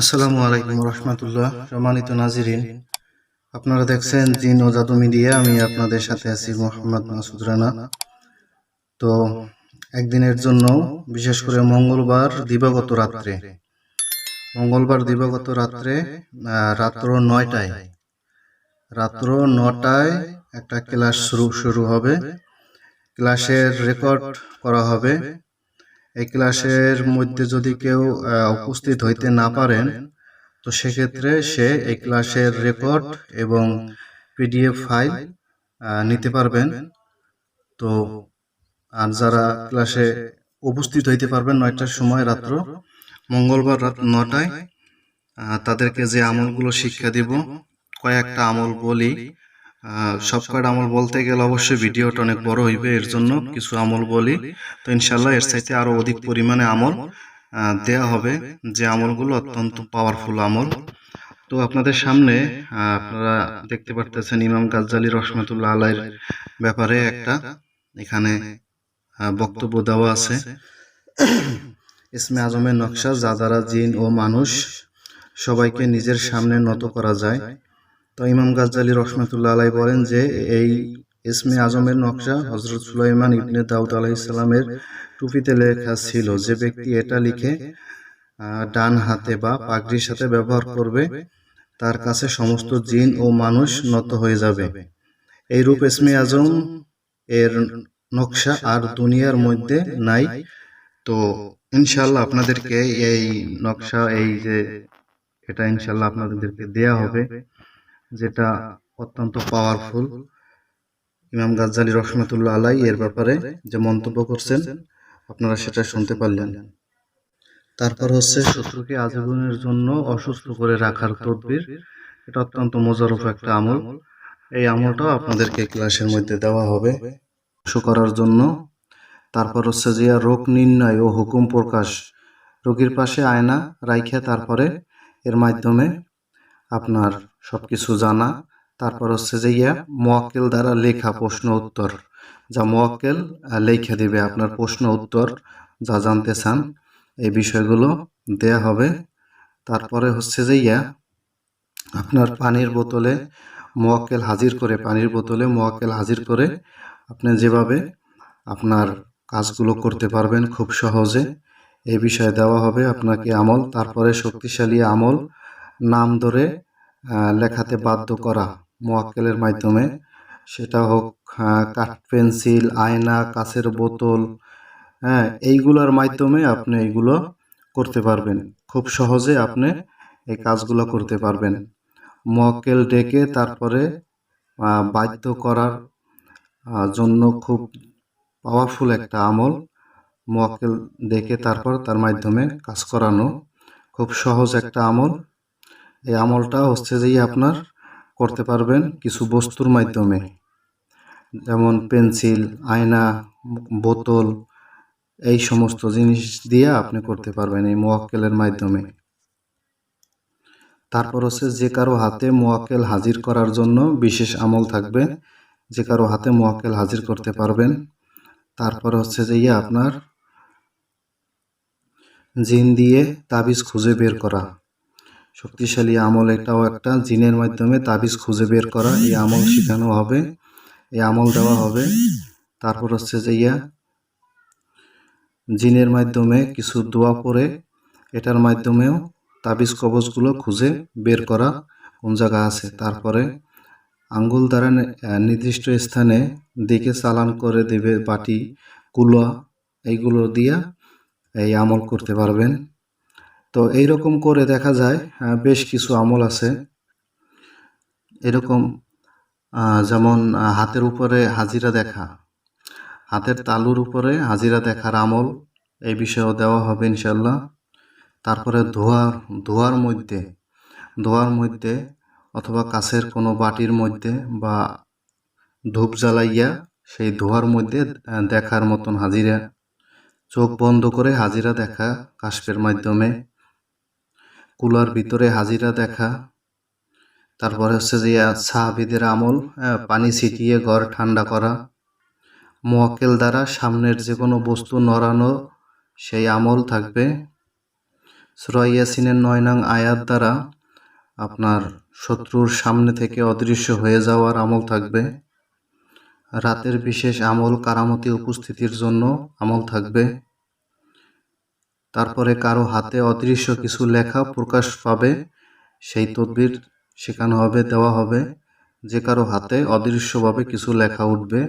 আসসালামু আলাইকুম রহমতুল্লাহ। সম্মানিত নাজিরিন, আপনারা দেখছেন জিন ও জাদু মিডিয়া। আমি আপনাদের সাথে আছি মোহাম্মদ মাসুদ রানা। তো একদিনের জন্য, বিশেষ করে মঙ্গলবার দিবাগত রাত্রে, মঙ্গলবার দিবাগত রাত্রে রাত্র নয়টায়, রাত্র নটায় একটা ক্লাস শুরু শুরু হবে। ক্লাসের রেকর্ড করা হবে। এই ক্লাসের মধ্যে যদি কেউ উপস্থিত হইতে না পারেন তো সেক্ষেত্রে সে এই ক্লাসের রেকর্ড এবং পিডিএফ ফাইল নিতে পারবেন। তো আর যারা ক্লাসে উপস্থিত হইতে পারবেন নয়টার সময় রাত্র মঙ্গলবার রাত নটায় তাদেরকে যে আমলগুলো শিক্ষা দিব কয়েকটা আমল বলি সব কয়টা আমল বলতে গেলে অবশ্যই ভিডিওটা অনেক বড় হইবে, এর জন্য কিছু আমল বলি। তো ইনশাল্লাহ এর চাইতে আরও অধিক পরিমাণে আমল দেয়া হবে। যে আমলগুলো অত্যন্ত পাওয়ারফুল আমল। তো আপনাদের সামনে আপনারা দেখতে পারতেছেন ইমাম গাজ্জালি রহমতুল্লাহ আলাইর ব্যাপারে একটা, এখানে বক্তব্য দেওয়া আছে। ইসমে আজমের নকশা, যা দ্বারা জিন ও মানুষ, সবাইকে নিজের সামনে নত করা যায়। তো ইমাম গাজ্জালি রহমতুল্লাহ আলাই বলেন যে, এই ইসমে আজমের নকশা হজরত সুলাইমান ইবনে দাউদ আলাহ ইসলামের টুপিতে লেখা ছিল। যে ব্যক্তি এটা লিখে ডান হাতে বা পাগড়ির সাথে ব্যবহার করবে, তার কাছে সমস্ত জিন ও মানুষ নত হয়ে যাবে। এই রূপ ইসমে আজম এর নকশা আর দুনিয়ার মধ্যে নাই। তো ইনশাল্লাহ আপনাদেরকে এই নকশা, এই যে, এটা ইনশাল্লাহ আপনাদেরকে দেয়া হবে। যেটা অত্যন্ত পাওয়ারফুল ইমাম গাজ্জালি রহমতুল্লাহ আলাই এর ব্যাপারে যে মন্তব্য করছেন, আপনারা সেটা শুনতে পারলেন। তারপর হচ্ছে শত্রুকে আজীবনের জন্য অসুস্থ করে রাখার তদবির। এটা অত্যন্ত মজারফ একটা আমল। এই আমলটাও আপনাদেরকে ক্লাসের মধ্যে দেওয়া হবে। করার জন্য। তারপর হচ্ছে যে রোগ নির্ণয় ও হুকুম প্রকাশ। রোগীর পাশে আয়না রাইখে তারপরে এর মাধ্যমে আপনার সবকিছু জানা। তারপর হচ্ছে যে ইয়া, মোয়াক্কেল দ্বারা লেখা প্রশ্ন উত্তর। যা মোয়াক্কেল লেখে দিবে আপনার প্রশ্ন উত্তর, যা জানতে চান, এই বিষয়গুলো দেয়া হবে। তারপরে হচ্ছে যে ইয়া, আপনার পানির বোতলে মোয়াক্কেল হাজির করে, পানির বোতলে মোয়াক্কেল হাজির করে আপনি যেভাবে আপনার কাজগুলো করতে পারবেন খুব সহজে। এই বিষয়ে দেওয়া হবে আপনাকে আমল, তারপরে শক্তিশালী আমল, নাম ধরে লেখাতে বাধ্য করা মোয়াক্কেলের মাধ্যমে। সেটা হোক কাঠ, পেন্সিল, আয়না, কাচের বোতল হ্যাঁ এইগুলোর মাধ্যমে আপনি এইগুলো করতে পারবেন। খুব সহজে আপনি এই কাজগুলো করতে পারবেন। মোয়াক্কেল ডেকে তারপরে বাধ্য করার জন্য খুব পাওয়ারফুল একটা আমল মোয়াক্কেল ডেকে তারপর তার মাধ্যমে কাজ করানো। খুব সহজ একটা আমল। এই আমলটা হচ্ছে যে আপনার করতে পারবেন কিছু বস্তুর মাধ্যমে। যেমন পেন্সিল, আয়না, বোতল, এই সমস্ত জিনিস দিয়ে আপনি করতে পারবেন এই মোয়াক্কেলের মাধ্যমে। তারপর হচ্ছে যে কারও হাতে মোয়াক্কেল হাজির করার জন্য বিশেষ আমল থাকবে, যে কারও হাতে মোয়াক্কেল হাজির করতে পারবেন। তারপর হচ্ছে যে আপনার জিন দিয়ে তাবিজ খুঁজে বের করা। শক্তিশালী আমল এটাও একটা জিনের মাধ্যমে তাবিজ খুঁজে বের করা। এই আমল শেখানো হবে, এই আমল দেওয়া হবে। তারপর হচ্ছে যে ইয়া, জিনের মাধ্যমে কিছু দোয়া পরে এটার মাধ্যমেও তাবিজ কবজগুলো খুঁজে বের করা কোন জায়গা আছে। তারপরে আঙ্গুল দ্বারা নির্দিষ্ট স্থানে দিকে চালান করে দেবে, বাটি, কুলা, এইগুলো দিয়া এই আমল করতে পারবেন। তো এইরকম করে দেখা যায় বেশ কিছু আমল আছে। এরকম যেমন হাতের উপরে হাজিরা দেখা, হাতের তালুর উপরে হাজিরা দেখার আমল, এই বিষয়েও দেওয়া হবে ইনশাল্লাহ তারপরে ধোয়ার ধোয়ার মধ্যে ধোয়ার মধ্যে অথবা কাছের কোনো বাটির মধ্যে বা ধূপ জ্বালাইয়া সেই ধোয়ার মধ্যে দেখার মতন হাজিরা, চোখ বন্ধ করে হাজিরা দেখা কাশপের মাধ্যমে। কুলার ভিতরে হাজিরা দেখা। তারপরে হচ্ছে যে সাহাবিদের আমল পানি ছিটিয়ে ঘর ঠান্ডা করা। মোয়াক্কেল দ্বারা সামনের যে কোনো বস্তু নড়ানো, সেই আমল থাকবে। সুরা ইয়াসিনের নয় নং আয়াত দ্বারা আপনার শত্রুর সামনে থেকে অদৃশ্য হয়ে যাওয়ার আমল থাকবে। রাতের বিশেষ আমল কারামতি উপস্থিতির জন্য আমল থাকবে। তারপরে কারও হাতে অদৃশ্য কিছু লেখা প্রকাশ পাবে, সেই তদবির শেখানো হবে, দেওয়া হবে। যে কারও হাতে অদৃশ্যভাবে কিছু লেখা উঠবে,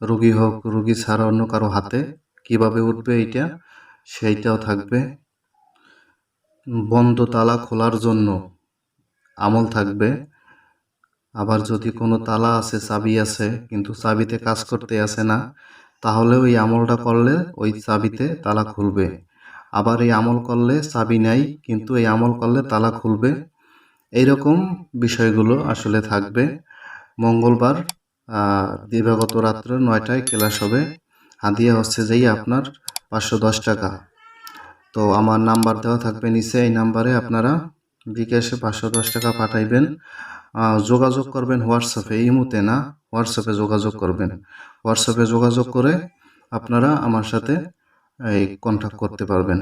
রুগী হোক, রুগী ছাড়া অন্য কারও হাতে, কীভাবে উঠবে এইটা, সেইটাও থাকবে। বন্ধ তালা খোলার জন্য আমল থাকবে। আবার যদি কোনো তালা আছে, চাবি আছে, কিন্তু চাবিতে কাজ করতে আসে না, তাহলে ওই আমলটা করলে ওই চাবিতে তালা খুলবে। আবার এই আমল করলে চাবি নাই, কিন্তু এই আমল করলে তালা খুলবে। এইরকম বিষয়গুলো আসলে থাকবে। মঙ্গলবার দিবাগত রাত্রে নয়টায় ক্লাস হবে। হাদিয়া হচ্ছে যেই আপনার পাঁচশো দশ টাকা। তো আমার নাম্বার দেওয়া থাকবে নিচে, এই নাম্বারে আপনারা বিকাশে পাঁচশো দশ টাকা পাঠাইবেন। যোগাযোগ করবেন হোয়াটসঅ্যাপে, এই মুহূর্তে না, হোয়াটসঅ্যাপে যোগাযোগ করবেন। হোয়াটসঅ্যাপে যোগাযোগ করে আপনারা আমার সাথে কন্ট্যাক্ট করতে পারবেন।